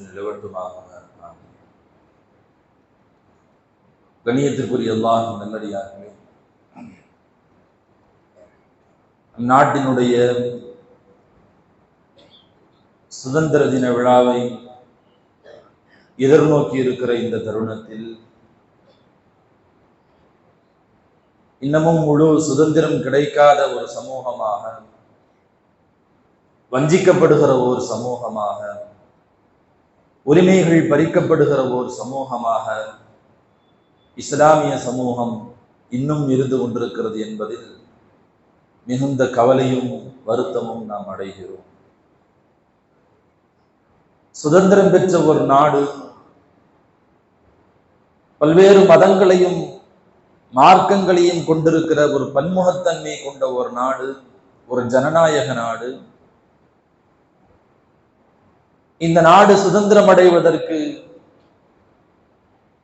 நிலவட்டுமாக கண்ணியத்திற்குரிய எல்லாம் நல்லடியாகவே நாட்டினுடைய சுதந்திர தின விழாவை எதிர்நோக்கி இருக்கிற இந்த தருணத்தில் இன்னமும் முழு சுதந்திரம் கிடைக்காத ஒரு சமூகமாக வஞ்சிக்கப்படுகிற ஒரு சமூகமாக உரிமைகள் பறிக்கப்படுகிற ஒரு சமூகமாக இஸ்லாமிய சமூகம் இன்னும் இருந்து கொண்டிருக்கிறது என்பதில் மிகுந்த கவலையும் வருத்தமும் நாம் அடைகிறோம். சுதந்திரம் பெற்ற ஒரு நாடு பல்வேறு மதங்களையும் மார்க்கங்களையும் கொண்டிருக்கிற ஒரு பன்முகத்தன்மை கொண்ட ஒரு நாடு ஒரு ஜனநாயக நாடு இந்த நாடு சுதந்திரம் அடைவதற்கு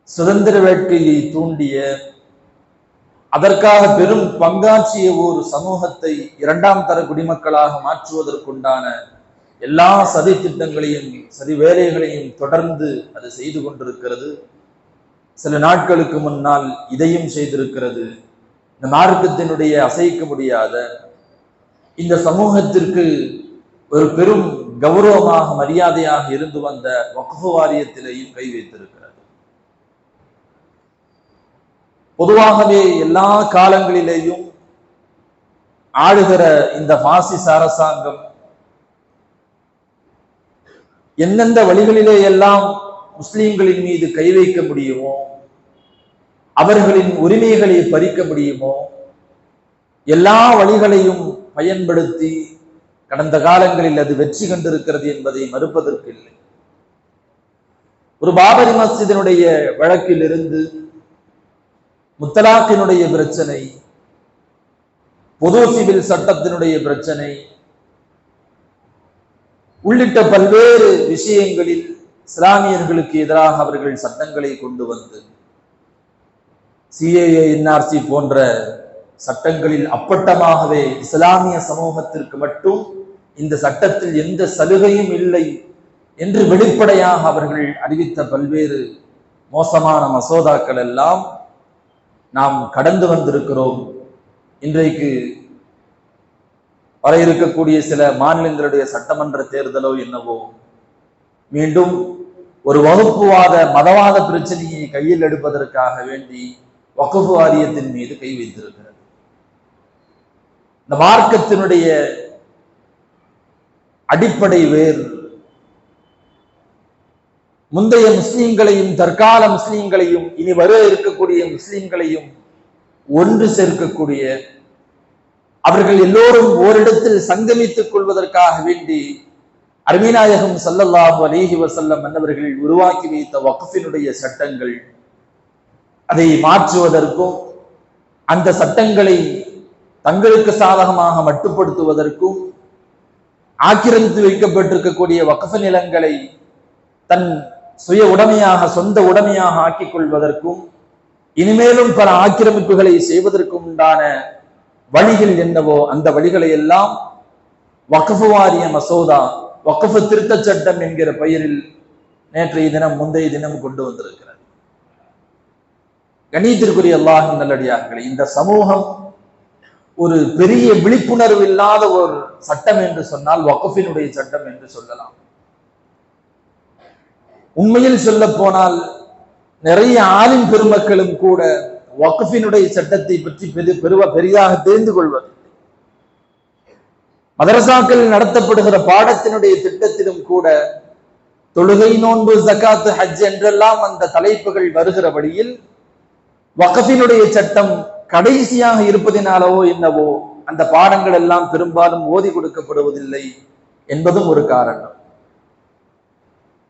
சுதந்திர வேட்கையை தூண்டிய அதற்காக பெரும் பங்காற்றிய ஒரு சமூகத்தை இரண்டாம் தர குடிமக்களாக மாற்றுவதற்குண்டான எல்லா சதி திட்டங்களையும் சதி வேலைகளையும் தொடர்ந்து அது செய்து கொண்டிருக்கிறது. சில நாட்களுக்கு முன்னால் இதையும் செய்திருக்கிறது. இந்த மார்க்கத்தினுடைய அசைக்க முடியாத இந்த சமூகத்திற்கு ஒரு பெரும் கௌரவமாக மரியாதையாக இருந்து வந்த வக்ஃபு வாரியத்திலேயும் கை வைத்திருக்கிறது. பொதுவாகவே எல்லா காலங்களிலேயும் ஆளுகிற இந்த பாசிச அரசாங்கம் எந்தெந்த வழிகளிலே எல்லாம் முஸ்லீம்களின் மீது கை வைக்க முடியுமோ அவர்களின் உரிமைகளை பறிக்க முடியுமோ எல்லா வழிகளையும் பயன்படுத்தி கடந்த காலங்களில் அது வெற்றி கண்டிருக்கிறது என்பதை மறுப்பதற்கு இல்லை. ஒரு பாபரி மஸ்ஜிதினுடைய வழக்கில் இருந்து முத்தலாக்கினுடைய பிரச்சனை பொது சிவில் சட்டத்தினுடைய பிரச்சனை உள்ளிட்ட பல்வேறு விஷயங்களில் இஸ்லாமியர்களுக்கு எதிராக அவர்கள் சட்டங்களை கொண்டு வந்து சிஏஏ என்ஆர்சி போன்ற சட்டங்களில் அப்பட்டமாகவே இஸ்லாமிய சமூகத்திற்கு மட்டும் இந்த சட்டத்தில் எந்த சலுகையும் இல்லை என்று வெளிப்படையாக அவர்கள் அறிவித்த பல்வேறு மோசமான மசோதாக்கள் எல்லாம் நாம் கடந்து வந்திருக்கிறோம். இன்றைக்கு வர இருக்கக்கூடிய சில மாநிலங்களுடைய சட்டமன்ற தேர்தலோ என்னவோ மீண்டும் ஒரு வகுப்புவாத மதவாத பிரச்சனையை கையில் எடுப்பதற்காக வேண்டி வகுப்பு வாரியத்தின் மீது கை வைத்திருக்கிறது. இந்த மார்க்கத்தினுடைய அடிப்படை வேர் முந்தைய முஸ்லீம்களையும் தற்கால முஸ்லீம்களையும் இனி வர இருக்கக்கூடிய முஸ்லீம்களையும் ஒன்று சேர்க்கக்கூடிய அவர்கள் எல்லோரும் ஓரிடத்தில் சங்கமித்துக் கொள்வதற்காக வேண்டி அருமைநாயகம் சல்லல்லாஹு அலிஹி வசல்லம் என்பவர்கள் உருவாக்கி வைத்த வக்ஃபினுடைய சட்டங்கள் அதை மாற்றுவதற்கும் அந்த சட்டங்களை தங்களுக்கு சாதகமாக மட்டுப்படுத்துவதற்கும் ஆக்கிரமித்து வைக்கப்பட்டிருக்கக்கூடிய வக்ஃபு நிலங்களை தன் சுய உடைமையாக சொந்த உடைமையாக ஆக்கிக் கொள்வதற்கும் இனிமேலும் பல ஆக்கிரமிப்புகளை செய்வதற்கும் உண்டான வழிகள் என்னவோ அந்த வழிகளை எல்லாம் வக்ஃபு வாரிய மசோதா வக்ஃபு திருத்த சட்டம் என்கிற பெயரில் நேற்றைய தினம் முந்தைய தினம் கொண்டு வந்திருக்கிறது. கணித்திற்குரிய அல்லாஹ் நல்லடியார்களே இந்த சமூகம் ஒரு பெரிய விழிப்புணர்வு இல்லாத ஒரு சட்டம் என்று சொன்னால் வக்ஃபினுடைய சட்டம் என்று சொல்லலாம். உண்மையில் சொல்ல போனால் நிறைய ஆலிம் பெருமக்களும் கூட வக்ஃபினுடைய சட்டத்தை பற்றி பெரு பெருவ பெரிதாக தெரிந்து கொள்வது மதரசாக்கள் நடத்தப்படுகிற பாடத்தினுடைய திட்டத்திலும் கூட தொழுகை நோன்பு ஜக்காத்து ஹஜ் என்றெல்லாம் அந்த தலைப்புகள் வருகிற வழியில் வகஃபினுடைய சட்டம் கடைசியாக இருப்பதினாலவோ என்னவோ அந்த பாடங்கள் எல்லாம் பெரும்பாலும் ஓதி கொடுக்கப்படுவதில்லை என்பதும் ஒரு காரணம்.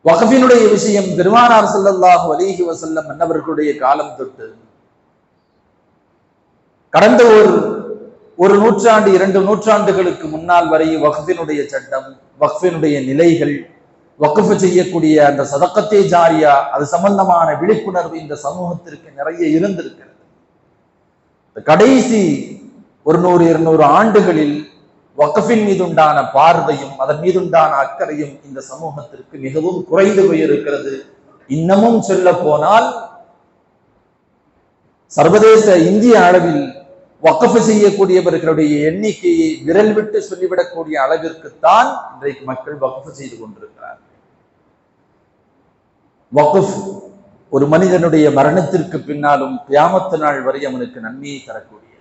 வகஃபினுடைய விஷயம் பெருமானார் ஸல்லல்லாஹு அலைஹி வசல்லம் மன்னவர்களுடைய காலம் தொட்டு கடந்த ஒரு ஒரு நூற்றாண்டு இரண்டு நூற்றாண்டுகளுக்கு முன்னால் வரை வக்ஃபினுடைய சட்டம் வக்ஃபினுடைய நிலைகள் வக்ஃபு செய்யக்கூடிய அந்த சதக்கத்தே ஜாரியா அது சம்பந்தமான விழிப்புணர்வு இந்த சமூகத்திற்கு நிறைய இருந்திருக்கிறது. கடைசி ஒரு நூறு இருநூறு ஆண்டுகளில் வக்கஃபின் மீதுண்டான பார்வையும் அதன் மீதுண்டான அக்கறையும் இந்த சமூகத்திற்கு மிகவும் குறைந்து போயிருக்கிறது. இன்னமும் சொல்ல போனால் சர்வதேச இந்திய அளவில் வக்கஃபு செய்யக்கூடியவர்களுடைய எண்ணிக்கையை விரல் விட்டு சொல்லிவிடக்கூடிய அளவிற்குத்தான் இன்றைக்கு மக்கள் வக்கஃபு செய்து கொண்டிருக்கிறார் வக்கஃப் ஒரு மனிதனுடைய மரணத்திற்கு பின்னாலும் கியாமத்து நாள் வரை அவனுக்கு நன்மையை தரக்கூடிய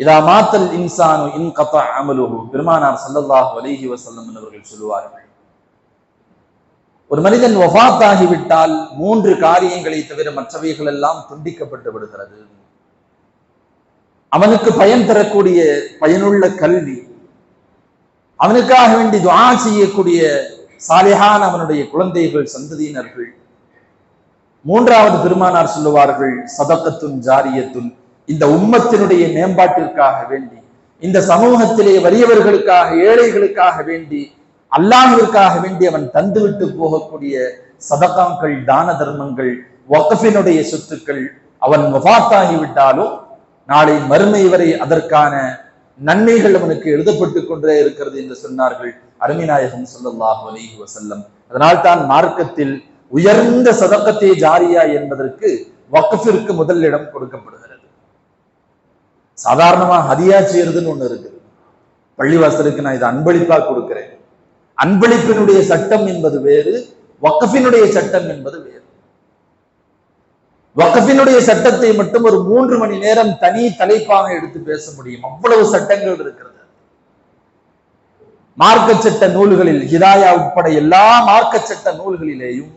இதா மாத்தல் இன்சானு இன் கத்தா அமலுகு பெருமானார் சல்லல்லாஹு அலைஹி வசல்லம் அவர்கள் சொல்லுவார்கள். ஒரு மனிதன் ஒஃபாத்தாகிவிட்டால் மூன்று காரியங்களை தவிர மற்றவைகள் எல்லாம் துண்டிக்கப்பட்டு விடுகிறது. அவனுக்கு பயன் தரக்கூடிய பயனுள்ள கல்வி அவனுக்காக வேண்டி துவா செய்யக்கூடிய சாலிஹான் அவனுடைய குழந்தைகள் சந்ததியினர்கள். மூன்றாவது பெருமானார் சொல்லுவார்கள் சதக்கத்துன் ஜாரியத்துன். இந்த உம்மத்தினுடைய மேம்பாட்டிற்காக வேண்டி இந்த சமூகத்திலே வறியவர்களுக்காக ஏழைகளுக்காக வேண்டி அல்லாஹிற்காக வேண்டி அவன் தந்துவிட்டு போகக்கூடிய சதகாங்கள் தான தர்மங்கள் வக்கஃபினுடைய சொத்துக்கள் அவன் வஃத்தாகிவிட்டாலும் நாளை மறுமை வரை அதற்கான நன்மைகள் அவனுக்கு எழுதப்பட்டு கொண்டே இருக்கிறது என்று சொன்னார்கள் அருமிநாயகம் சொல்லல்லாஹு அலிஹி வசல்லம் அதனால் தான் மார்க்கத்தில் உயர்ந்த சதக்கத்தே ஜாரியா என்பதற்கு வக்கஃபிற்கு முதல் இடம் கொடுக்கப்படுகிறது. சாதாரணமா ஹதியா செய்யறதுன்னு ஒண்ணு இருக்கு. பள்ளிவாசலுக்கு நான் இதை அன்பளிப்பா கொடுக்கிறேன். அன்பளிப்பினுடைய சட்டம் என்பது வேறு வக்கஃபினுடைய சட்டம் என்பது வேறு. வக்கஃபினுடைய சட்டத்தை மட்டும் ஒரு மூன்று மணி நேரம் தனி தலைப்பாக எடுத்து பேச முடியும். அவ்வளவு சட்டங்கள் இருக்கிறது. மார்க்க சட்ட நூல்களில் ஹிதாயா உட்பட எல்லா மார்க்க சட்ட நூல்களிலேயும்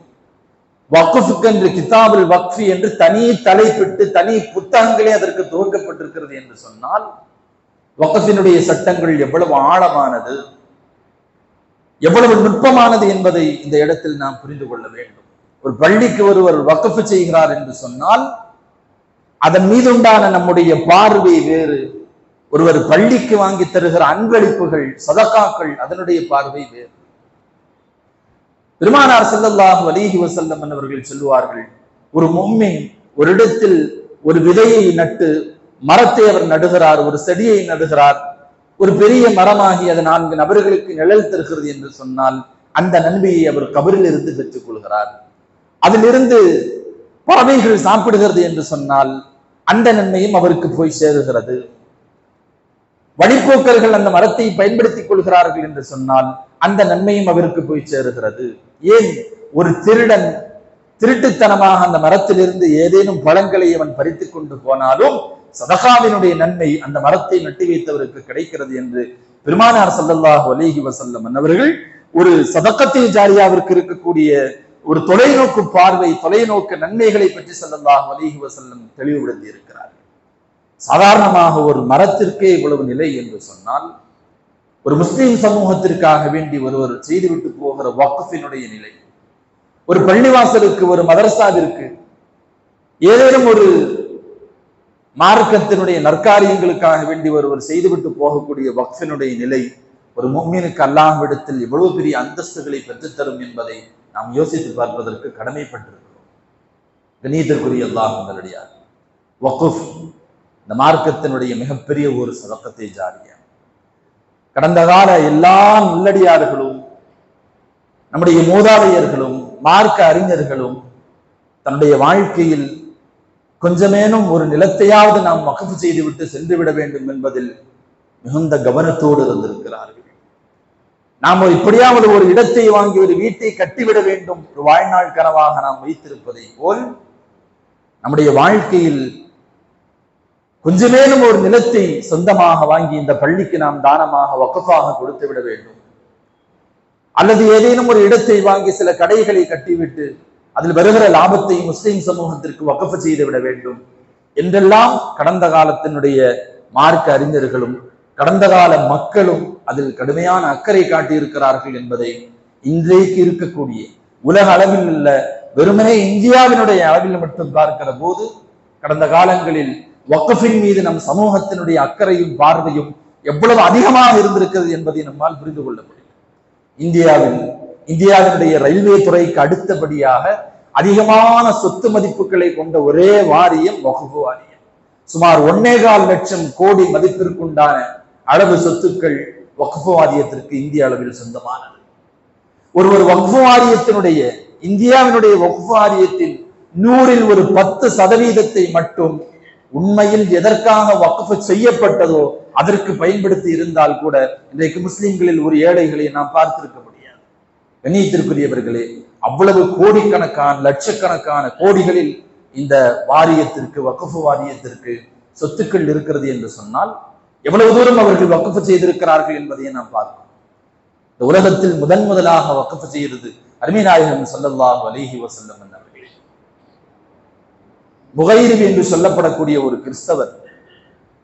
வக்குஃபுக்கு என்று கிதாபுல் வக்ஃபி என்று தனி தலைப்பிட்டு தனி புத்தகங்களே அதற்கு துவக்கப்பட்டிருக்கிறது என்று சொன்னால் வக்கஃபினுடைய சட்டங்கள் எவ்வளவு ஆழமானது எவ்வளவு நுட்பமானது என்பதை இந்த இடத்தில் நாம் புரிந்து கொள்ள வேண்டும். ஒரு பள்ளிக்கு ஒருவர் வக்கஃபு செய்கிறார் என்று சொன்னால் அதன் மீது உண்டான நம்முடைய பார்வை வேறு. ஒருவர் பள்ளிக்கு வாங்கி தருகிற அன்பளிப்புகள் சதக்காக்கள் அதனுடைய பார்வை வேறு. பெருமானார் ஸல்லல்லாஹு அலைஹி வசல்லம் அவர்கள் சொல்லுவார்கள் ஒரு மொம்மின் ஒரு இடத்தில் ஒரு விதையை நட்டு மரத்தை அவர் நடுகிறார் ஒரு செடியை நடுகிறார் ஒரு பெரிய மரமாகி அது நான்கு நபர்களுக்கு நிழல் தருகிறது என்று சொன்னால் அந்த நன்மையை அவர் கபரில் இருந்து பெற்றுக் கொள்கிறார். அதிலிருந்து பறவைகள் சாப்பிடுகிறது என்று சொன்னால் அந்த நன்மையும் அவருக்கு போய் சேருகிறது. வழிப்போக்கர்கள் அந்த மரத்தை பயன்படுத்திக் கொள்கிறார்கள் என்று சொன்னால் அந்த நன்மையும் அவருக்கு போய் சேருகிறது. ஏன்? ஒரு திருடன் திருட்டுத்தனமாக அந்த மரத்திலிருந்து ஏதேனும் பழங்களை அவன் பறித்துக் கொண்டு போனாலும் சதகாவினுடைய நன்மை அந்த மரத்தை நட்டி வைத்தவருக்கு கிடைக்கிறது என்று பெருமானார் ஸல்லல்லாஹு அலைஹி வசல்லம் அவர்கள் ஒரு சதக்கத்தை ஜாரியாவிற்கு இருக்கக்கூடிய ஒரு தொலைநோக்கு பார்வை தொலைநோக்கு நன்மைகளை பற்றி ஸல்லல்லாஹு அலைஹி வசல்லம் தெளிவுபடுத்தி இருக்கிறார். சாதாரணமாக ஒரு மரத்திற்கே இவ்வளவு நிலை என்று சொன்னால் ஒரு முஸ்லீம் சமூகத்திற்காக வேண்டி ஒருவர் செய்துவிட்டு போகிற வக்குஃபினுடைய நிலை. ஒரு பள்ளிவாசலுக்கு ஒரு மதரசாவிற்கு ஏதேனும் ஒரு மார்க்கத்தினுடைய நற்காரியங்களுக்காக வேண்டி ஒருவர் செய்துவிட்டு போகக்கூடிய வக்ஃபினுடைய நிலை ஒரு மும்மீனுக்கு அல்லாஹ்விடத்தில் எவ்வளவு பெரிய அந்தஸ்துகளை பெற்றுத்தரும் என்பதை நாம் யோசித்து பார்ப்பதற்கு கடமைப்பட்டிருக்கிறோம். கணியத்திற்குரிய அல்லாஹ் உங்களுடைய வக்குஃப் இந்த மார்க்கத்தினுடைய மிகப்பெரிய ஒரு சதக்கத்தை ஜாரியா கடந்த கால எல்லா உள்ளடியார்களும் நம்முடைய மூதாதையர்களும் மார்க்க அறிஞர்களும் தன்னுடைய வாழ்க்கையில் கொஞ்சமேனும் ஒரு நிலத்தையாவது நாம் வகப்பு செய்துவிட்டு சென்று விட வேண்டும் என்பதில் மிகுந்த கவனத்தோடு இருந்திருக்கிறார்கள். நாம் இப்படியாவது ஒரு இடத்தை வாங்கி ஒரு வீட்டை கட்டிவிட வேண்டும். ஒரு வாழ்நாள் கனவாக நாம் வைத்திருப்பதை போல் நம்முடைய வாழ்க்கையில் கொஞ்சமேலும் ஒரு நிலத்தை சொந்தமாக வாங்கி இந்த பள்ளிக்கு நாம் தானமாக வக்கஃபாக கொடுத்து விட வேண்டும். அல்லது ஏதேனும் ஒரு இடத்தை வாங்கி சில கடைகளை கட்டிவிட்டு அதில் வருகிற லாபத்தை முஸ்லிம் சமூகத்திற்கு வக்கஃபு செய்து விட வேண்டும். என்றெல்லாம் கடந்த காலத்தினுடைய மார்க்க அறிஞர்களும் கடந்த கால மக்களும் அதில் கடுமையான அக்கறை காட்டியிருக்கிறார்கள் என்பதை இன்றைக்கு இருக்கக்கூடிய உலக அளவில் உள்ள வெறுமனே இந்தியாவினுடைய அளவில் மட்டும் பார்க்கிற போது கடந்த காலங்களில் வக்கஃபின் மீது நம் சமூகத்தினுடைய அக்கறையும் பார்வையும் எவ்வளவு அதிகமாக இருந்திருக்கிறது என்பதை நம்மால் புரிந்து கொள்ள முடியும். இந்தியாவின் இந்தியாவினுடைய ரயில்வே துறைக்கு அடுத்தபடியாக அதிகமான சொத்து மதிப்புகளை கொண்ட ஒரே வாரியம் வகுப்பு வாரியம். சுமார் ஒன்னே கால் லட்சம் கோடி மதிப்பிற்குண்டான அளவு சொத்துக்கள் வக்ஃபு வாரியத்திற்கு இந்திய அளவில் சொந்தமானது. ஒருவர் வக்ஃபு வாரியத்தினுடைய இந்தியாவினுடைய வக்ஃபு வாரியத்தின் நூறில் ஒரு பத்து சதவீதத்தை மட்டும் உண்மையில் எதற்காக வக்ஃபு செய்யப்பட்டதோ அதற்கு பயன்படுத்தி இருந்தால் கூட இன்றைக்கு முஸ்லிம்களில் ஒரு ஏழைகளை நாம் பார்த்திருக்க முடியாது. கண்ணியத்திற்குரியவர்களே அவ்வளவு கோடிக்கணக்கான லட்சக்கணக்கான கோடிகளில் இந்த வாரியத்திற்கு வக்ஃபு வாரியத்திற்கு சொத்துக்கள் இருக்கிறது என்று சொன்னால் எவ்வளவு தூரம் அவர்கள் வக்ஃபு செய்திருக்கிறார்கள் என்பதை நாம் பார்க்கிறோம். இந்த உலகத்தில் முதன் முதலாக வக்ஃபு செய்கிறது அருமைநாயகம் ஸல்லல்லாஹு அலிஹி வசல்லம் அவர்கள் என்று சொல்லப்படக்கூடிய ஒரு கிறிஸ்தவர்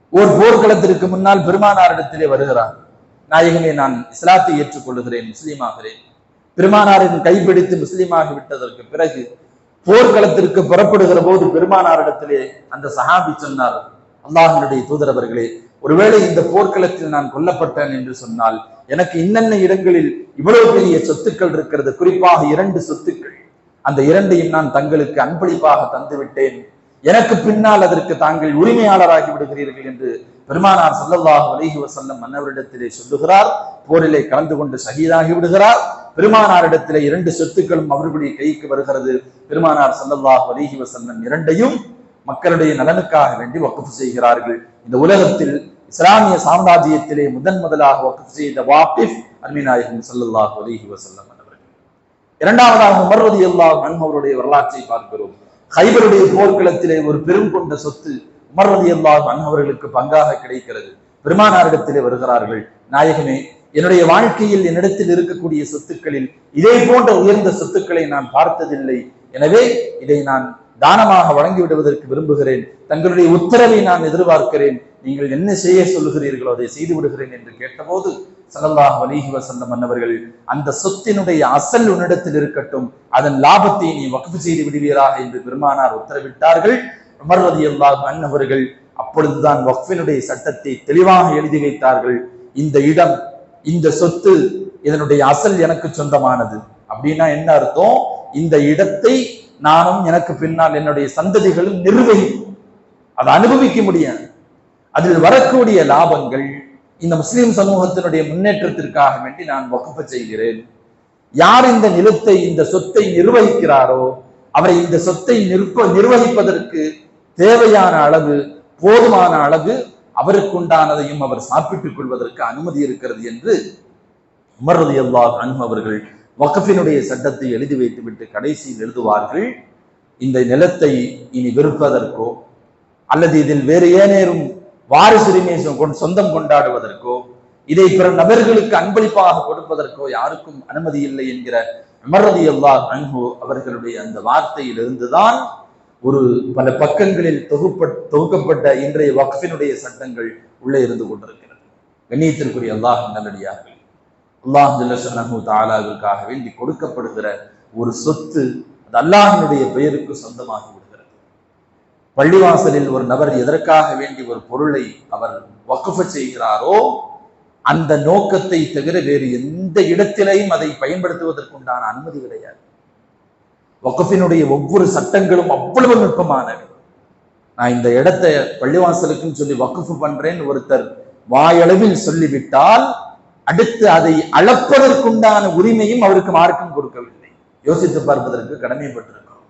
ஓர் போர்க்களத்திற்கு முன்னால் பெருமானாரிடத்திலே வருகிறார். நாயகமே நான் இஸ்லாத்தை ஏற்றுக்கொள்ளுகிறேன் முஸ்லீமாகிறேன். பெருமானாரின் கைப்பிடித்து முஸ்லீமாகி விட்டதற்கு பிறகு போர்க்களத்திற்கு புறப்படுகிற போது பெருமானாரிடத்திலே அந்த சஹாபி சொன்னார் அல்லாஹனுடைய தூதரவர்களே ஒருவேளை இந்த போர்க்களத்தில் நான் கொல்லப்பட்டேன் என்று சொன்னால் எனக்கு இன்னென்ன இடங்களில் இவ்வளவு பெரிய சொத்துக்கள் இருக்கிறது? குறிப்பாக இரண்டு சொத்துக்கள். அந்த இரண்டையும் நான் தங்களுக்கு அன்பளிப்பாக தந்துவிட்டேன். எனக்கு பின்னால் அதற்கு தாங்கள் உரிமையாளராகி விடுகிறீர்கள் என்று பெருமானார் சல்லல்லாஹு அலைஹி வசல்லம் மன்னவரிடத்திலே சொல்லுகிறார். போரிலே கலந்து கொண்டு சகிதாகி விடுகிறார். பெருமானாரிடத்திலே இரண்டு சொத்துக்களும் அவர்களுடைய கைக்கு வருகிறது. பெருமானார் சல்லல்லாஹு அலைஹி வசல்லம் இரண்டையும் மக்களுடைய நலனுக்காக வேண்டி வக்ஃப் செய்கிறார்கள். இந்த உலகத்தில் இஸ்லாமிய சாம்ராஜ்யத்திலே முதன் முதலாக வக்ஃப் செய்த வாக்கிஃப் அருமைநாயகம் சல்லல்லாஹு அலைஹி வசல்லம் அவர்கள் இரண்டாவதாக உமர் அல்லாஹ் அவருடைய வரலாற்றை பார்க்கிறோம். கைபருடைய போர்க்களத்திலே ஒரு பெரும் கொண்ட சொத்து உமர் ரதி அல்லாஹ் அவர்களுக்கு பங்காக கிடைக்கிறது. பெருமானாரிடத்திலே வருகிறார்கள் நாயகமே என்னுடைய வாழ்க்கையில் என்னிடத்தில் இருக்கக்கூடிய சொத்துக்களில் இதே போன்ற உயர்ந்த சொத்துக்களை நான் பார்த்ததில்லை. எனவே இதை நான் தானமாக வழங்கி விடுவதற்கு விரும்புகிறேன். தங்களுடைய உத்தரவை நான் எதிர்பார்க்கிறேன். நீங்கள் என்ன செய்ய சொல்லுகிறீர்களோ அதை செய்து விடுகிறேன் என்று கேட்டபோது சலல்லாஹ் அலைஹி வஸல்லம் மன்னவர்கள் அந்த சொத்தினுடைய அசல் உன்னிடத்தில் இருக்கட்டும் அதன் லாபத்தை நீ வகுப்பு செய்து விடுவீராக என்று பெருமானார் உத்தரவிட்டார்கள். உமர் ரலியல்லாஹு அன்னவர்கள் அப்பொழுதுதான் வக்ஃபினுடைய சட்டத்தை தெளிவாக எழுதி வைத்தார்கள். இந்த இடம் இந்த சொத்து இதனுடைய அசல் எனக்கு சொந்தமானது. அப்படின்னா என்ன அர்த்தம்? இந்த இடத்தை நானும் எனக்கு பின்னால் என்னுடைய சந்ததிகளும் நிர்வகிக்கும். அதை அனுபவிக்க முடியாது. அதில் வரக்கூடிய லாபங்கள் இந்த முஸ்லிம் சமூகத்தினுடைய முன்னேற்றத்திற்காக வேண்டி நான் வகுப்பு செய்கிறேன். யார் இந்த நிலத்தை இந்த சொத்தை நிர்வகிக்கிறாரோ அவரை இந்த சொத்தை நிற்ப நிர்வகிப்பதற்கு தேவையான அளவு போதுமான அளவு அவருக்குண்டானதையும் அவர் சாப்பிட்டுக் கொள்வதற்கு அனுமதி இருக்கிறது என்று உமர் எல்லா அன்பு அவர்கள் வக்ஃபினுடைய சட்டத்தை எழுதி வைத்துவிட்டு கடைசியில் எழுதுவார்கள். இந்த நிலத்தை இனி விற்பதற்கோ அல்லது இதில் வேறு ஏனேறும் வாரிசுரிமை சொந்தம் கொண்டாடுவதற்கோ இதை பிற நபர்களுக்கு அன்பளிப்பாக கொடுப்பதற்கோ யாருக்கும் அனுமதி இல்லை என்கிற அமரதி அல்லா அன்பு அவர்களுடைய அந்த வார்த்தையில் ஒரு பல பக்கங்களில் தொகுப்பட் தொகுக்கப்பட்ட இன்றைய வக்ஃபினுடைய சட்டங்கள் உள்ளே இருந்து கொண்டிருக்கிறது. கண்ணியத்திற்குரிய அல்லாஹ் நல்லடியார்கள் அல்லாஹ் ஜல்லஷனஹு தாலாவிற்காக வேண்டி கொடுக்கப்படுகிற ஒரு சொத்து அது அல்லாஹினுடைய பெயருக்கு சொந்தமாகி பள்ளிவாசலில் ஒரு நபர் எதற்காக வேண்டி ஒரு பொருளை அவர் வக்குஃப செய்கிறாரோ அந்த நோக்கத்தை தவிர வேறு எந்த இடத்திலையும் அதை பயன்படுத்துவதற்குண்டான அனுமதி கிடையாது. வக்குஃபினுடைய ஒவ்வொரு சட்டங்களும் அவ்வளவு நுட்பமானவை. நான் இந்த இடத்தை பள்ளிவாசலுக்குன்னு சொல்லி வக்குஃபு பண்றேன்னு ஒருத்தர் வாயளவில் சொல்லிவிட்டால் அடுத்து அதை அளப்பதற்குண்டான உரிமையும் அவருக்கு மார்க்கம் கொடுக்கவில்லை. யோசித்து பார்ப்பதற்கு கடமைப்பட்டிருக்கிறோம்.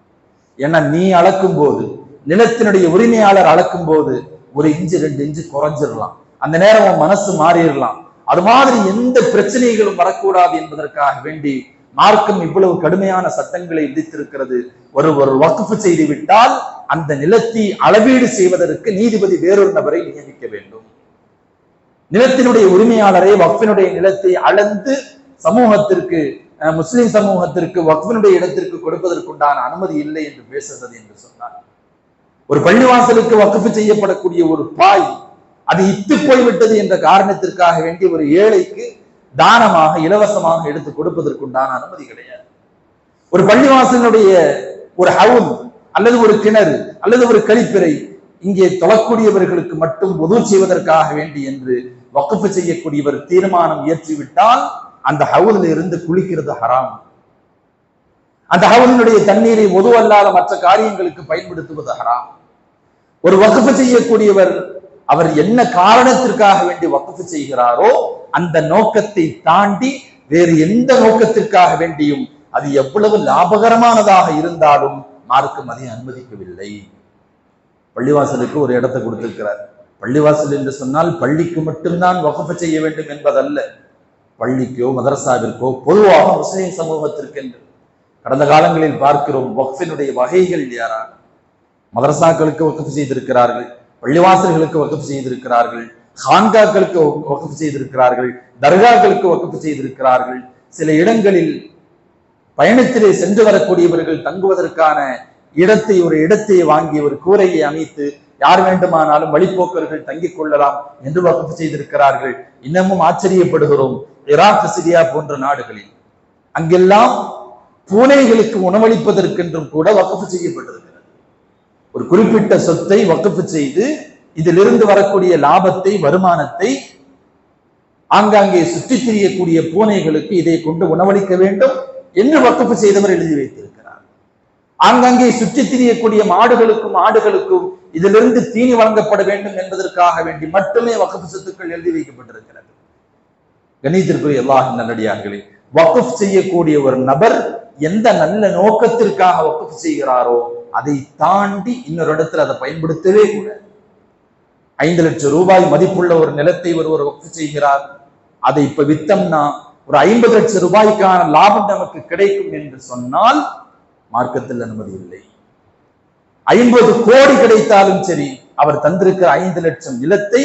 ஏன்னா நீ அளக்கும் போது நிலத்தினுடைய உரிமையாளர் அளக்கும் போது ஒரு இன்ச்சு ரெண்டு இன்ச்சு குறைஞ்சிடலாம். அந்த நேரம் மனசு மாறிடலாம். அது மாதிரி எந்த பிரச்சனைகளும் வரக்கூடாது என்பதற்காக வேண்டி மார்க்கம் இவ்வளவு கடுமையான சட்டங்களை விதித்திருக்கிறது. ஒரு ஒரு வகுப்பு செய்து விட்டால் அந்த நிலத்தை அளவீடு செய்வதற்கு நீதிபதி வேறொரு நபரை நியமிக்க வேண்டும். நிலத்தினுடைய உரிமையாளரை வக்ஃபினுடைய நிலத்தை அளந்து சமூகத்திற்கு அஹ், முஸ்லிம் சமூகத்திற்கு வக்ஃபினுடைய இடத்திற்கு கொடுப்பதற்குண்டான அனுமதி இல்லை என்று பேசுகிறது என்று சொன்னார். ஒரு பள்ளிவாசலுக்கு வகுப்பு செய்யப்படக்கூடிய ஒரு பாய் அது இத்து போய்விட்டது என்ற காரணத்திற்காக வேண்டி ஒரு ஏழைக்கு தானமாக இலவசமாக எடுத்து கொடுப்பதற்குண்டான அனுமதி கிடையாது. ஒரு பள்ளிவாசலினுடைய ஒரு ஹவுல் அல்லது ஒரு கிணறு அல்லது ஒரு கழிப்பிறை இங்கே தொழக்கூடியவர்களுக்கு மட்டும் உதவு செய்வதற்காக வேண்டி என்று வக்குஃபு செய்யக்கூடியவர் தீர்மானம் இயற்றிவிட்டால் அந்த ஹவுலில் இருந்து குளிக்கிறது ஹராம். அந்த ஹவுலினுடைய தண்ணீரை ஒதுவல்லாத மற்ற காரியங்களுக்கு பயன்படுத்துவது ஹராம். ஒரு வகுப்பு செய்யக்கூடியவர் அவர் என்ன காரணத்திற்காக வேண்டி வகுப்பு செய்கிறாரோ அந்த நோக்கத்தை தாண்டி வேறு எந்த நோக்கத்திற்காக வேண்டியும் அது எவ்வளவு லாபகரமானதாக இருந்தாலும் மார்க்கம் அதை அனுமதிக்கவில்லை. பள்ளிவாசலுக்கு ஒரு இடத்தை கொடுத்திருக்கிறார். பள்ளிவாசல் என்று சொன்னால் பள்ளிக்கு மட்டும்தான் வகுப்பு செய்ய வேண்டும் என்பதல்ல. பள்ளிக்கோ மதரசாவிற்கோ பொதுவாக முஸ்லிம் சமூகத்திற்கு என்று கடந்த காலங்களில் பார்க்கிறோம் வக்ஃபினுடைய வகைகள் யாரா மதரசாக்களுக்கு வகுப்பு செய்திருக்கிறார்கள் பள்ளிவாசல்களுக்கு வகுப்பு செய்திருக்கிறார்கள் ஹான்காக்களுக்கு வகுப்பு செய்திருக்கிறார்கள் தர்காக்களுக்கு வகுப்பு செய்திருக்கிறார்கள். சில இடங்களில் பயணத்திலே சென்று வரக்கூடியவர்கள் தங்குவதற்கான இடத்தை ஒரு இடத்தை வாங்கி ஒரு கூரையை அமைத்து யார் வேண்டுமானாலும் வழிபோக்கர்கள் தங்கிக் கொள்ளலாம் என்று வகுப்பு செய்திருக்கிறார்கள். இன்னமும் ஆச்சரியப்படுகிறோம் ஈராக் சிரியா போன்ற நாடுகளில் அங்கெல்லாம் பூனைகளுக்கு உணவளிப்பதற்கென்றும் கூட வக்கப்பு செய்யப்பட்டிருக்கிறது. ஒரு குறிப்பிட்ட சொத்தை வக்கப்பு செய்து இதிலிருந்து வரக்கூடிய லாபத்தை வருமானத்தை ஆங்காங்கே சுற்றித் திரியக்கூடிய பூனைகளுக்கு இதை கொண்டு உணவளிக்க வேண்டும் என்று வக்கப்பு செய்தவர் எழுதி வைத்திருக்கிறார். ஆங்காங்கே சுற்றித் திரியக்கூடிய மாடுகளுக்கும் ஆடுகளுக்கும் இதிலிருந்து தீனி வழங்கப்பட வேண்டும் என்பதற்காக வேண்டி மட்டுமே வக்கப்பு சொத்துக்கள் எழுதி வைக்கப்பட்டிருக்கிறது. கணித்திற்குரிய எல்லா நல்லடியார்களே வகுப் செய்யக்கூடிய ஒரு நபர் எந்த நல்ல நோக்கத்திற்காக வகுப்பு செய்கிறாரோ அதை தாண்டி இன்னொரு இடத்துல அதை பயன்படுத்தவே கூடாது. ஐந்து லட்சம் ரூபாய் மதிப்புள்ள ஒரு நிலத்தை ஒருவர் வகுப்பு செய்கிறார். அதை இப்ப வித்தம்னா ஒரு ஐம்பது லட்சம் ரூபாய்க்கான லாபம் நமக்கு கிடைக்கும் என்று சொன்னால் மார்க்கத்தில் அனுமதி இல்லை. ஐம்பது கோடி கிடைத்தாலும் சரி அவர் தந்திருக்கிற ஐந்து லட்சம் நிலத்தை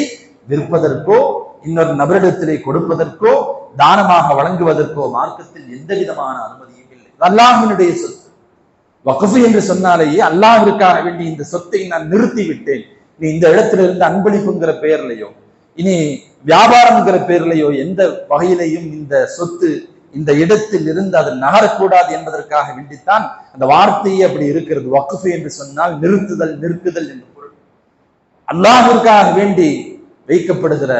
விற்பதற்கோ இன்னொரு நபரிடத்திலே கொடுப்பதற்கோ தானமாக வழங்குவதற்கோ மார்க்கத்தில் எந்த விதமான அனுமதியும் இல்லை. அல்லாஹினுடைய சொத்து. வகுஃபு என்று சொன்னாலேயே அல்லாஹிற்காக வேண்டி இந்த சொத்தை நான் நிறுத்தி விட்டேன் நீ இந்த இடத்துல இருந்து அன்பளிப்புங்கிற பெயர்லையோ இனி வியாபாரம்ங்கிற பெயர்லையோ எந்த வகையிலையும் இந்த சொத்து இந்த இடத்தில் இருந்து அது நகரக்கூடாது என்பதற்காக வேண்டித்தான் அந்த வார்த்தையே அப்படி இருக்கிறது. வக்குஃபு என்று சொன்னால் நிறுத்துதல் நிறுத்துதல் என்று பொருள். அல்லாஹிற்காக வேண்டி வைக்கப்படுகிற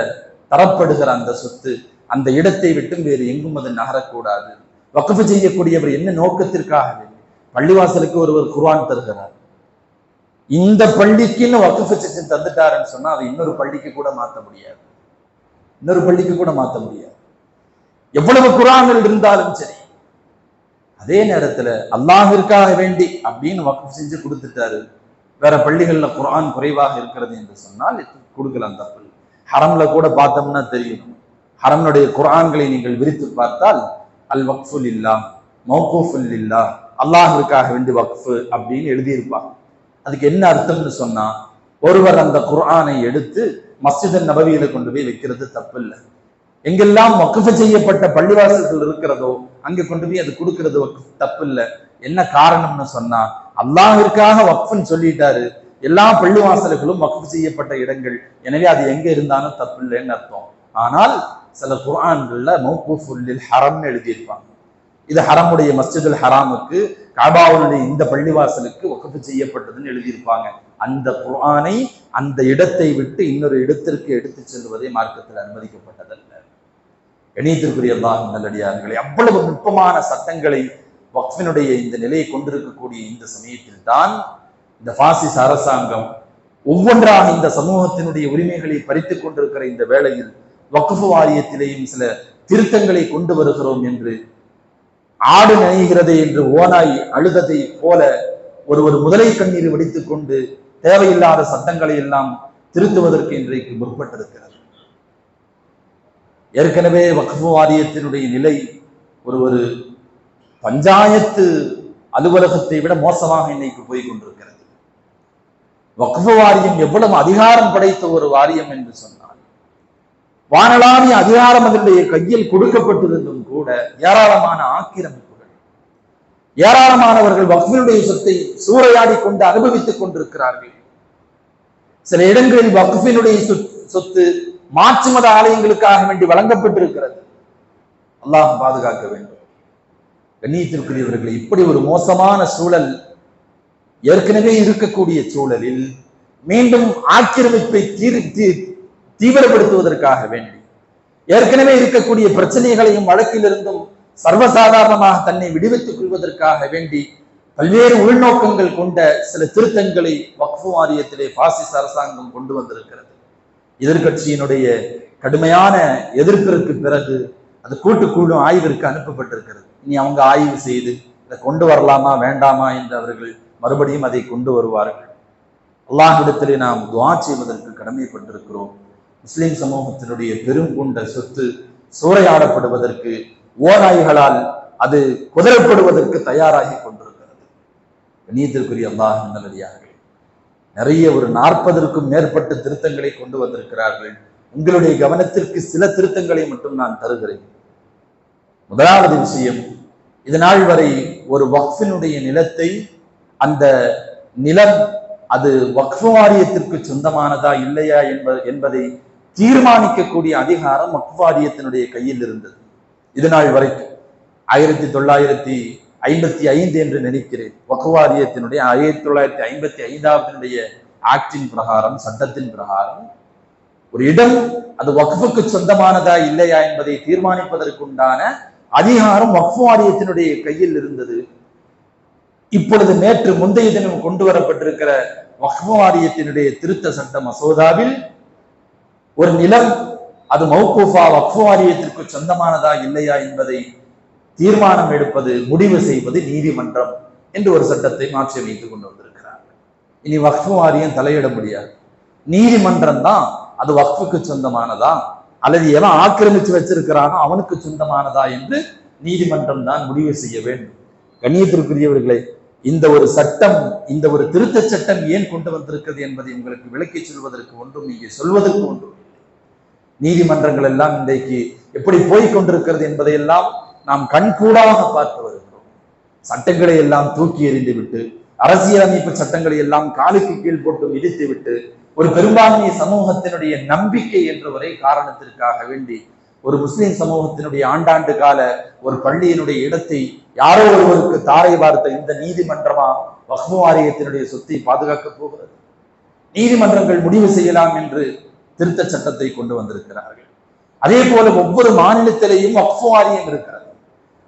தரப்படுகிற அந்த சொத்து அந்த இடத்தை விட்டும் வேறு எங்கும் அது நகரக்கூடாது. வக்கஃபு செய்யக்கூடியவர் என்ன நோக்கத்திற்காக பள்ளிவாசலுக்கு ஒருவர் குர்வான் தருகிறார். இந்த பள்ளிக்குன்னு வக்கஃபு செஞ்சு தந்துட்டாருன்னு சொன்னா அதை இன்னொரு பள்ளிக்கு கூட மாத்த முடியாது. இன்னொரு பள்ளிக்கு கூட மாத்த முடியாது. எவ்வளவு குரான்கள் இருந்தாலும் சரி அதே நேரத்துல அல்லாஹிற்காக வேண்டி அப்படின்னு வக்கஃபு செஞ்சு கொடுத்துட்டாரு. வேற பள்ளிகள்ல குரான் குறைவாக இருக்கிறது என்று சொன்னால் கொடுக்கலாம் தப்பு ஹரம்ல கூட பார்த்தோம்னா தெரியும். ஹரம்னுடைய குரான்களை நீங்கள் விரித்து பார்த்தால் அல் வக்ஃபுல் இல்லா மௌகூஃபுல் இல்லா அல்லாஹிற்காக வேண்டி வக்ஃபு அப்படின்னு எழுதியிருப்பாங்க. அதுக்கு என்ன அர்த்தம்னு சொன்னா ஒருவர் அந்த குர்ஆனை எடுத்து மஸ்ஜித் நபவியில கொண்டு போய் வைக்கிறது தப்பு இல்லை எங்கெல்லாம் வக்குஃபு செய்யப்பட்ட பள்ளிவாசல்கள் இருக்கிறதோ அங்க கொண்டு போய் அது கொடுக்கறது தப்பு இல்லை என்ன காரணம்னு சொன்னா அல்லாஹிற்காக வக்ஃபுன்னு சொல்லிட்டாரு எல்லா பள்ளிவாசல்களும் வக்குஃபு செய்யப்பட்ட இடங்கள். எனவே அது எங்க இருந்தாலும் தப்பு இல்லைன்னு அர்த்தம். ஆனால் சில குரான்கள்ல மௌகூஃபுல்லில் ஹரம்னு எழுதியிருப்பாங்க. இது ஹரமுடைய மஸ்ஜிதுல் ஹராமுக்கு காபாவுடைய இந்த பள்ளிவாசலுக்கு வகுப்பு செய்யப்பட்டதுன்னு எழுதியிருப்பாங்க. அந்த குரானை அந்த இடத்தை விட்டு இன்னொரு இடத்திற்கு எடுத்து செல்வதே மார்க்கத்தில் அனுமதிக்கப்பட்டதல்ல. இணையத்திற்குரிய அல்லாஹ் நல்லடியார்களே அவ்வளவு நுட்பமான சட்டங்களை வக்ஃபினுடைய இந்த நிலையை கொண்டிருக்கக்கூடிய இந்த சமயத்தில் தான் இந்த பாசிஸ் அரசாங்கம் ஒவ்வொன்றாக இந்த சமூகத்தினுடைய உரிமைகளை பறித்துக் கொண்டிருக்கிற இந்த வேளையில் வக்ஃபு வாரியத்திலேயும் சில திருத்தங்களை கொண்டு வருகிறோம் என்று ஆடு நினைகிறதே என்று ஓனாய் அழுததை போல ஒரு ஒரு முதலை கண்ணீர் வெடித்துக் கொண்டு தேவையில்லாத சட்டங்களை எல்லாம் திருத்துவதற்கு இன்றைக்கு முற்பட்டிருக்கிறது. ஏற்கனவே வக்ஃபு வாரியத்தினுடைய நிலை ஒரு ஒரு பஞ்சாயத்து அலுவலகத்தை விட மோசமாக இன்னைக்கு போய் கொண்டிருக்கிறது. வக்ஃபு வாரியம் எவ்வளவு அதிகாரம் படைத்த ஒரு வாரியம் என்று சொன்னார் வானளாவிய அதிகாரம் அதனுடைய கையில் கொடுக்கப்பட்டிருந்தும் கூட ஏராளமான ஆக்கிரமிப்புகள் ஏராளமானவர்கள் வக்ஃபினுடைய சொத்தை சூறையாடி கொண்டு அனுபவித்துக் கொண்டிருக்கிறார்கள். சில இடங்களில் வக்ஃபினுடைய சொத்து மாற்று மத ஆலயங்களுக்காக வேண்டி வழங்கப்பட்டிருக்கிறது. அல்லாஹ் பாதுகாக்க வேண்டும். கண்ணியத்திற்குரியவர்களை இப்படி ஒரு மோசமான சூழல் ஏற்கனவே இருக்கக்கூடிய சூழலில் மீண்டும் ஆக்கிரமிப்பை தீவிரப்படுத்துவதற்காக வேண்டி ஏற்கனவே இருக்கக்கூடிய பிரச்சனைகளையும் வழக்கிலிருந்தும் சர்வசாதாரணமாக தன்னை விடுவித்துக் கொள்வதற்காக வேண்டி பல்வேறு உள்நோக்கங்கள் கொண்ட சில திருத்தங்களை வக்ஃபு வாரியத்திலே பாசிஸ் அரசாங்கம் கொண்டு வந்திருக்கிறது. எதிர்கட்சியினுடைய கடுமையான எதிர்ப்பிற்கு பிறகு அது கூட்டுக்குழு ஆய்விற்கு அனுப்பப்பட்டிருக்கிறது. இனி அவங்க ஆய்வு செய்து இதை கொண்டு வரலாமா வேண்டாமா என்று அவர்கள் மறுபடியும் அதை கொண்டு வருவார்கள். அல்லாஹிடத்திலே நாம் துவா செய்வதற்கு கடமைப்பட்டிருக்கிறோம் முஸ்லிம் சமூகத்தினுடைய பெரும் கொண்ட சொத்து சூறையாடப்படுவதற்கு ஓராய்களால் அது குதிரப்படுவதற்கு தயாராகி கொண்டிருக்கிறது. கணியத்திற்குரிய அல்லாஹ் நல்லடியார்கள் நிறைய ஒரு நாற்பதற்கும் மேற்பட்ட திருத்தங்களை கொண்டு வந்திருக்கிறார்கள். உங்களுடைய கவனத்திற்கு சில திருத்தங்களை மட்டும் நான் தருகிறேன். முதலாவது விஷயம் இதனால் வரை ஒரு வக்ஃபினுடைய நிலத்தை அந்த நிலம் அது வக்ஃப வாரியத்திற்கு சொந்தமானதா இல்லையா என்ப என்பதை தீர்மானிக்கக்கூடிய அதிகாரம் வக்ஃப வாரியத்தினுடைய கையில் இருந்தது. இது நாள் வரைக்கும் ஆயிரத்தி தொள்ளாயிரத்தி ஐம்பத்தி ஐந்து என்று நினைக்கிறேன். வக்ஃப வாரியத்தினுடைய ஆயிரத்தி தொள்ளாயிரத்தி ஐம்பத்தி ஐந்தாவதுடைய ஆக்டின் பிரகாரம் சட்டத்தின் பிரகாரம் ஒரு இடம் அது வக்ஃபுக்கு சொந்தமானதா இல்லையா என்பதை தீர்மானிப்பதற்குண்டான அதிகாரம் வக்ஃபு வாரியத்தினுடைய கையில் இருந்தது. இப்பொழுது நேற்று முந்தைய தினம் கொண்டு வரப்பட்டிருக்கிற வக்ஃபு வாரியத்தினுடைய திருத்த சட்ட மசோதாவில் ஒரு நிலம் அது மௌகூஃபா வக்ஃபு வாரியத்திற்கு சொந்தமானதா இல்லையா என்பதை தீர்மானம் எடுப்பது முடிவு செய்வது நீதிமன்றம் என்று ஒரு சட்டத்தை மாற்றி அமைத்துக் கொண்டு வந்திருக்கிறார் இனி வக்ஃபு வாரியம் தலையிட முடியாது. நீதிமன்றம் தான் அது வக்ஃபுக்கு சொந்தமானதா அல்லது எவன் ஆக்கிரமிச்சு வச்சிருக்கிறானோ அவனுக்கு சொந்தமானதா என்று நீதிமன்றம் தான் முடிவு செய்ய வேண்டும். கண்ணியத்திற்குரியவர்களை இந்த ஒரு சட்டம் இந்த ஒரு திருத்த சட்டம் ஏன் கொண்டு வந்திருக்கிறது என்பதை உங்களுக்கு விளக்கிச் சொல்வதற்கு ஒன்றும் இங்கே சொல்வதற்கு ஒன்றும் நீதிமன்றங்கள் எல்லாம் இன்றைக்கு எப்படி போய்க் கொண்டிருக்கிறது என்பதையெல்லாம் நாம் கண்கூடாக பார்த்து வருகிறோம். சட்டங்களை எல்லாம் தூக்கி எறிந்து விட்டு அரசியலமைப்பு சட்டங்களை எல்லாம் காலுக்கு கீழ் போட்டு மிதித்து விட்டு ஒரு பெரும்பான்மை சமூகத்தினுடைய நம்பிக்கை என்ற ஒரே காரணத்திற்காக வேண்டி ஒரு முஸ்லிம் சமூகத்தினுடைய ஆண்டாண்டு கால ஒரு பள்ளியினுடைய இடத்தை யாரோ ஒருவருக்கு தாரை பார்த்த இந்த நீதிமன்றமா வஹ்மு வாரியத்தினுடைய சொத்தை பாதுகாக்க போகிறது? நீதிமன்றங்கள் முடிவு செய்யலாம் என்று திருத்த சட்டத்தை கொண்டு வந்திருக்கிறார்கள். அதே போல ஒவ்வொரு மாநிலத்திலேயும் வக்ஃபு வாரியம் இருக்கிறது.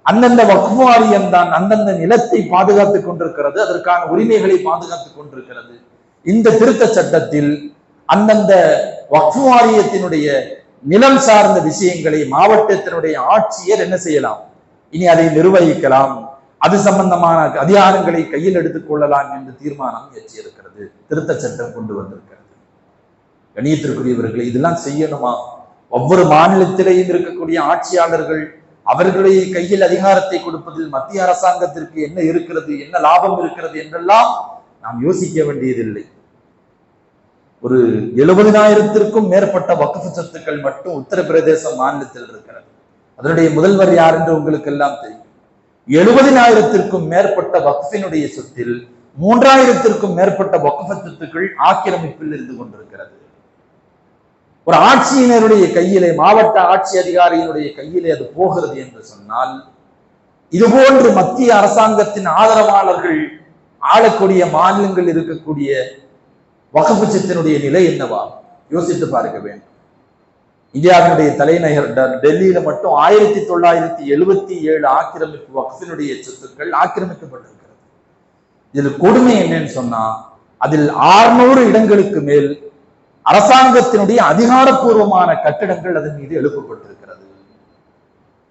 அந்தந்த வக்ஃபு வாரியம் தான் அந்தந்த நிலத்தை பாதுகாத்துக் கொண்டிருக்கிறது அதற்கான உரிமைகளை பாதுகாத்துக் கொண்டிருக்கிறது. இந்த திருத்த சட்டத்தில் அந்தந்த வக்ஃபு வாரியத்தினுடைய நிலம் சார்ந்த விஷயங்களை மாவட்டத்தினுடைய ஆட்சியர் என்ன செய்யலாம்? இனி அதை நிர்வகிக்கலாம். அது சம்பந்தமான அதிகாரங்களை கையில் எடுத்துக் கொள்ளலாம் என்று தீர்மானம் இயற்றியிருக்கிறது. திருத்த சட்டம் கொண்டு வந்திருக்கிறது. கணியத்திற்குரியவர்களை இதெல்லாம் செய்யணுமா? ஒவ்வொரு மாநிலத்திலேயும் இருக்கக்கூடிய ஆட்சியாளர்கள் அவர்களுடைய கையில் அதிகாரத்தை கொடுப்பதில் மத்திய அரசாங்கத்திற்கு என்ன இருக்கிறது என்ன லாபம் இருக்கிறது என்றெல்லாம் நாம் யோசிக்க வேண்டியதில்லை. ஒரு எழுபதினாயிரத்திற்கும் மேற்பட்ட வக்கஃபு சொத்துக்கள் மட்டும் உத்தரப்பிரதேச மாநிலத்தில் இருக்கிறது. அதனுடைய முதல்வர் யார் என்று உங்களுக்கு எல்லாம் தெரியும். எழுபதினாயிரத்திற்கும் மேற்பட்ட வக்ஃபினுடைய சொத்தில் மூன்றாயிரத்திற்கும் மேற்பட்ட வக்கஃபு சொத்துக்கள் ஆக்கிரமிப்பில் இருந்து கொண்டிருக்கிறது. ஒரு ஆட்சியினருடைய கையிலே மாவட்ட ஆட்சி அதிகாரியினுடைய கையிலே அது போகிறது என்று சொன்னால் இதுபோன்று மத்திய அரசாங்கத்தின் ஆதரவாளர்கள் ஆளக்கூடிய மாநிலங்கள் இருக்கக்கூடிய வகப்பு சித்தினுடைய நிலை என்னவா? யோசித்து பார்க்க வேண்டும். இந்தியாவினுடைய தலைநகர் டெல்லியில மட்டும் ஆயிரத்தி தொள்ளாயிரத்தி எழுபத்தி ஏழு ஆக்கிரமிப்பு வக்ஃபினுடைய சொத்துக்கள் ஆக்கிரமிக்கப்பட்டிருக்கிறது. இதில் கொடுமை என்னன்னு சொன்னா அதில் ஆறுநூறு இடங்களுக்கு மேல் அரசாங்கத்தினுடைய அதிகாரப்பூர்வமான கட்டிடங்கள் அதன் மீது எழுப்பப்பட்டிருக்கிறது.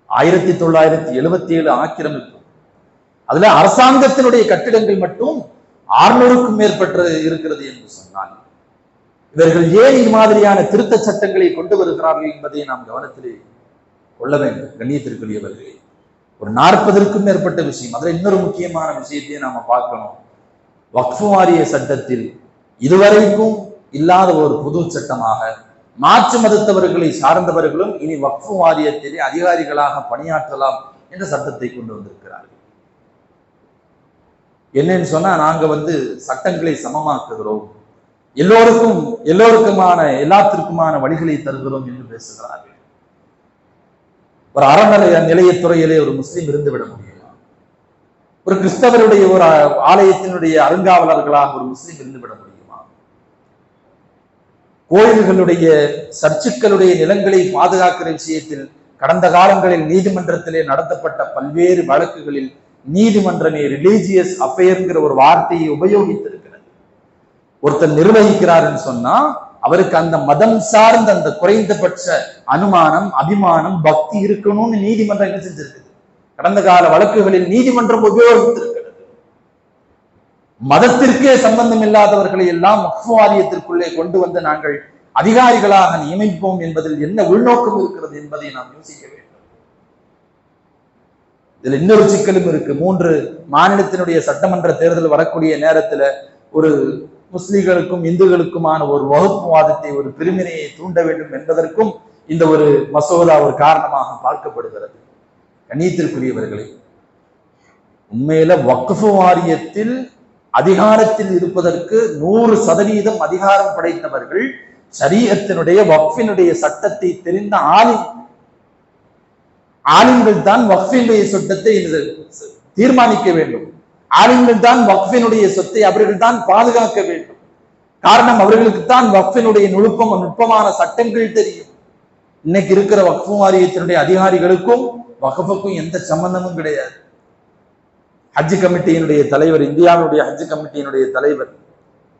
ஆயிரத்தி தொள்ளாயிரத்தி எழுபத்தி ஏழு ஆக்கிரமிப்பு. அதுல அரசாங்கத்தினுடைய கட்டிடங்கள் மட்டும் ஆறுநூறுக்கும் மேற்பட்ட இருக்கிறது என்று சொன்னால் இவர்கள் ஏன் இம்மாதிரியான திருத்த சட்டங்களை கொண்டு வருகிறார்கள் என்பதை நாம் கவனத்திலே கொள்ள வேண்டும். கண்ணியத்திற்குரியவர்களே ஒரு நாற்பதற்கும் மேற்பட்ட விஷயம் அதில் இன்னொரு முக்கியமான விஷயத்தையும் நாம பார்க்கணும். வக்ஃபு வாரிய சட்டத்தில் இதுவரைக்கும் இல்லாத ஒரு புது சட்டமாக மாற்று மதத்தவர்களை சார்ந்தவர்களும் இனி வக்ஃபு வாரியத்திலே அதிகாரிகளாக பணியாற்றலாம் என்ற சட்டத்தை கொண்டு வந்திருக்கிறார்கள். என்னன்னு சொன்னா நாங்க வந்து சட்டங்களை சமமாக்குகிறோம். எல்லோருக்கும் எல்லோருக்குமான எல்லாத்திற்குமான வழிகளை தருகிறோம் என்று பேசுகிறார்கள். ஒரு அறநிலைய நிலையத்துறையிலே ஒரு முஸ்லீம் இருந்து விட முடியுமா? ஒரு கிறிஸ்தவருடைய ஒரு ஆலயத்தினுடைய அருங்காவலர்களாக ஒரு முஸ்லீம் இருந்து விட முடியுமா? கோயில்களுடைய சர்ச்சுக்களுடைய நிலங்களை பாதுகாக்கிற விஷயத்தில் கடந்த காலங்களில் நீதிமன்றத்திலே நடத்தப்பட்ட பல்வேறு வழக்குகளில் நீதிமன்றமே ரிலீஜியஸ் அஃபேர்ங்கிற ஒரு வார்த்தையை உபயோகித்திருக்கிறது. ஒருத்தர் நிர்வகிக்கிறாருன்னு சொன்னா அவருக்கு அந்த மதம் சார்ந்த அந்த குறைந்தபட்ச அனுமானம் அபிமானம் பக்தி இருக்கணும்னு நீதிமன்றம் என்ன செஞ்சிருக்குது? கடந்த கால வழக்குகளில் நீதிமன்றம் உபயோகித்திருக்கிறது. மதத்திற்கே சம்பந்தம் இல்லாதவர்களை எல்லாம் முக்வாரியத்திற்குள்ளே வாரியத்திற்குள்ளே கொண்டு வந்து நாங்கள் அதிகாரிகளாக நியமிப்போம் என்பதில் என்ன உள்நோக்கம் இருக்கிறது என்பதை நாம் யோசிக்க வேண்டும். இதுல இன்னொரு சிக்கலும் இருக்கு. மூன்று மாநிலத்தினுடைய சட்டமன்ற தேர்தல் வரக்கூடிய நேரத்துல ஒரு முஸ்லிம்களுக்கும் இந்துக்களுக்குமான ஒரு வகுப்புவாதத்தை ஒரு பிரிவினையை தூண்ட வேண்டும் என்பதற்கும் இந்த ஒரு மசோதா ஒரு காரணமாக பார்க்கப்படுகிறது. கண்ணியத்திற்குரியவர்களே உண்மையில வக்ஃபு வாரியத்தில் அதிகாரத்தில் இருப்பதற்கு நூறு சதவீதம் அதிகாரம் படைத்தவர்கள் சரீகத்தினுடைய வக்ஃபினுடைய சட்டத்தை தெரிந்த ஆலிம் ஆலிம்கள் தான் வக்ஃபினுடைய சொத்தத்தை தீர்மானிக்க வேண்டும். ஆலிம்கள் தான் வக்ஃபினுடைய சொத்தை அவர்கள் தான் பாதுகாக்க வேண்டும். காரணம் அவர்களுக்கு தான் வக்ஃபினுடைய நுணுப்பம் நுட்பமான சட்டங்கள் தெரியும். இன்னைக்கு இருக்கிற வக்ஃபு வாரியத்தினுடைய அதிகாரிகளுக்கும் வகஃபுக்கும் எந்த சம்பந்தமும் கிடையாது. ஹஜ் கமிட்டியினுடைய தலைவர் இந்தியாவுடைய ஹஜ் கமிட்டியினுடைய தலைவர்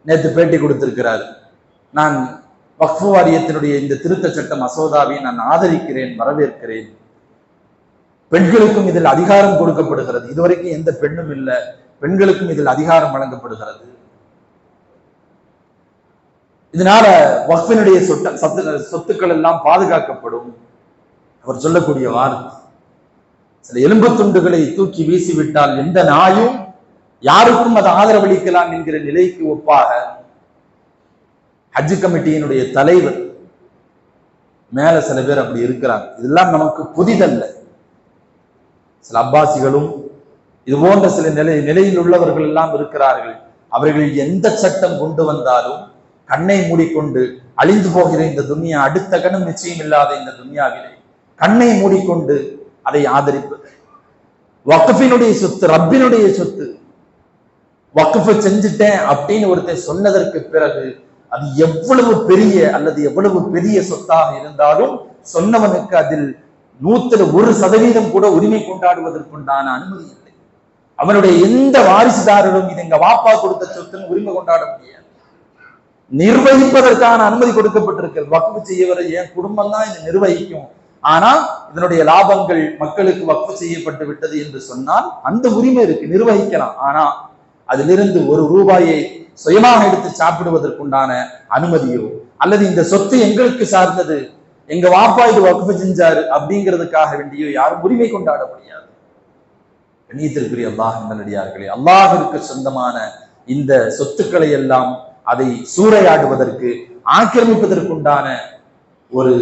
நேற்று பேட்டி கொடுத்திருக்கிறார். நான் வக்ஃபு வாரியத்தினுடைய இந்த திருத்த சட்ட மசோதாவை நான் ஆதரிக்கிறேன் வரவேற்கிறேன். பெண்களுக்கும் இதில் அதிகாரம் கொடுக்கப்படுகிறது. இதுவரைக்கும் எந்த பெண்ணும் இல்லை. பெண்களுக்கும் இதில் அதிகாரம் வழங்கப்படுகிறது. இதனால வக்ஃபினுடைய சொட்ட சத்து சொத்துக்கள் எல்லாம் பாதுகாக்கப்படும். அவர் சொல்லக்கூடிய வார்த்தை. சில எலும்பு துண்டுகளை தூக்கி வீசிவிட்டால் எந்த நாயும் யாருக்கும் அதை ஆதரவளிக்கலாம் என்கிற நிலைக்கு ஒப்பாக ஹஜ் கமிட்டியினுடைய தலைவர் மேல சில பேர் அப்படி இருக்கிறாங்க. இதெல்லாம் நமக்கு புதிதல்ல. சில அப்பாசிகளும் இது போன்ற சில நிலை நிலையில் உள்ளவர்கள் எல்லாம் இருக்கிறார்கள். அவர்கள் எந்த சட்டம் கொண்டு வந்தாலும் கண்ணை மூடிக்கொண்டு அழிந்து போகிற இந்த துனியா அடுத்த கணம் நிச்சயம் இல்லாத இந்த துன்யாவிலே கண்ணை மூடிக்கொண்டு அதை ஆதரிப்பது. வக்கஃபினுடைய சொத்து ரப்பினுடைய சொத்து. வக்கஃப செஞ்சுட்டேன் அப்படின்னு ஒருத்தர் சொன்னதற்கு பிறகு அது எவ்வளவு பெரிய அல்லது எவ்வளவு பெரிய சொத்தாக இருந்தாலும் சொன்னவனுக்கு அதில் நூத்துல ஒரு சதவீதம் கூட உரிமை கொண்டாடுவதற்குண்டான அனுமதி இல்லை. அவனுடைய எந்த வாரிசுதாரரும் இது எங்க வாப்பா கொடுத்த சொத்துன்னு உரிமை கொண்டாட முடியாது. நிர்வகிப்பதற்கான அனுமதி கொடுக்கப்பட்டிருக்கிறது. வக்ஃபு செய்யவரை என் குடும்பம் தான் இதை நிர்வகிக்கும்? ஆனா இதனுடைய லாபங்கள் மக்களுக்கு வக்ஃபு செய்யப்பட்டு விட்டது என்று சொன்னால் அந்த உரிமை இருக்கு நிர்வகிக்கலாம். ஆனா அதிலிருந்து ஒரு ரூபாயை சுயமாக எடுத்து சாப்பிடுவதற்குண்டான அனுமதியோ அல்லது இந்த சொத்து எங்களுக்கு சார்ந்தது எங்க வாப்பா இது வகுப்பு செஞ்சாரு அப்படிங்கிறதுக்காக வேண்டியோ யாரும் உரிமை கொண்டாட முடியாது. கணியத்திற்குரிய அல்லாஹ் நல்லடியார்களே அல்லாஹிற்கு சொந்தமான இந்த சொத்துக்களை எல்லாம் அதை சூறையாடுவதற்கு ஆக்கிரமிப்பதற்குண்டான ஒரு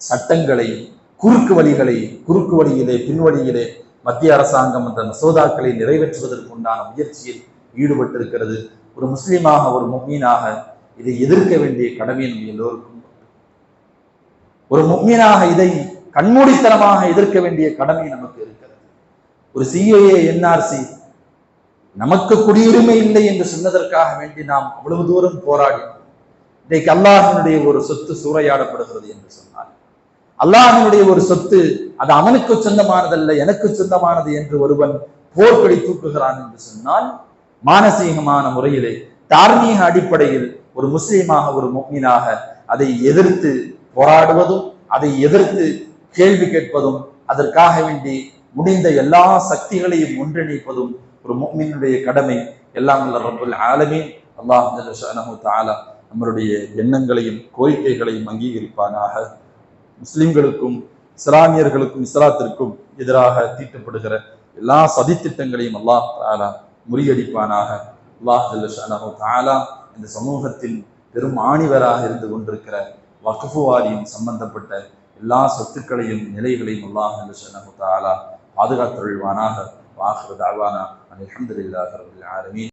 சட்டங்களை குறுக்கு வழிகளை குறுக்கு வழியிலே பின்வழியிலே மத்திய அரசாங்கம் அந்த மசோதாக்களை நிறைவேற்றுவதற்குண்டான முயற்சியில் ஈடுபட்டிருக்கிறது. ஒரு முஸ்லீமாக ஒரு முக்மீனாக இதை எதிர்க்க வேண்டிய கடமை நம்ம எல்லோருக்கும் ஒரு முக்மீனாக இதை கண்மூடித்தனமாக எதிர்க்க வேண்டிய கடமை நமக்கு இருக்கிறது. ஒரு சிஏஏ என்ஆர்சி நமக்கு குடியுரிமை இல்லை என்று சொன்னதற்காக வேண்டி நாம் அவ்வளவு தூரம் போராடினோம் இன்றைக்கு அல்லாஹினுடைய ஒரு சொத்து சூறையாடப்படுகிறது என்று சொன்னார் அல்லாஹினுடைய ஒரு சொத்து அது அவனுக்கு சொந்தமானதல்ல எனக்கு சொந்தமானது என்று ஒருவன் போர்க்கொடி தூக்குகிறான் என்று சொன்னால் மானசீகமான முறையிலே தார்மீக அடிப்படையில் ஒரு முஸ்லீமாக ஒரு முக்மீனாக அதை எதிர்த்து போராடுவதும் அதை எதிர்த்து கேள்வி கேட்பதும் அதற்காக வேண்டி முடிந்த எல்லா சக்திகளையும் ஒன்றிணைப்பதும் ஒரு முக்மீனுடைய கடமை. எல்லாம் அல்ல ரப்புல் ஆலமீன். அல்லாஹ் ஜல்ல நம்மளுடைய எண்ணங்களையும் கோரிக்கைகளையும் அங்கீகரிப்பானாக. முஸ்லிம்களுக்கும் இஸ்லாமியர்களுக்கும் இஸ்லாத்திற்கும் எதிராக தீட்டப்படுகிற எல்லா சதித்திட்டங்களையும் அல்லாஹ் தாலா முறியடிப்பானாக. அல்லாஹ் தாலா இந்த சமூகத்தில் பெரும் ஆணிவராக இருந்து கொண்டிருக்கிற வக்ஃபு வாரியம் சம்பந்தப்பட்ட எல்லா சொத்துக்களையும் நிலைகளையும் அல்லாஹ் ஜல்ல ஷஅனஹு தஆலா பாதுகாத்தருள்வானாக. வாஹிரு தஅவானா அல்ஹம்துலில்லாஹி ரப்பில்